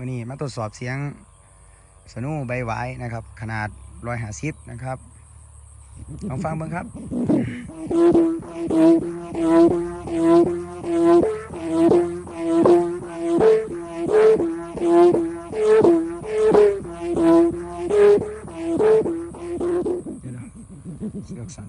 มื่อนี้มาตรวจสอบเสียงสนูใบหวายนะครับ ขนาดร้อยหาสิบนะครับลองฟังเบิ่งครับ เดี๋ยวเสือกสั่น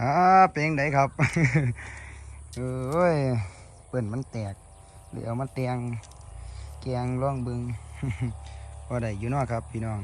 อ่าเป็นยังไงครับเอ้ยเปิ่นมันแตกหรือเอามาเตงแกงร่องบึงพอได้อยู่นาะครับพี่น้อง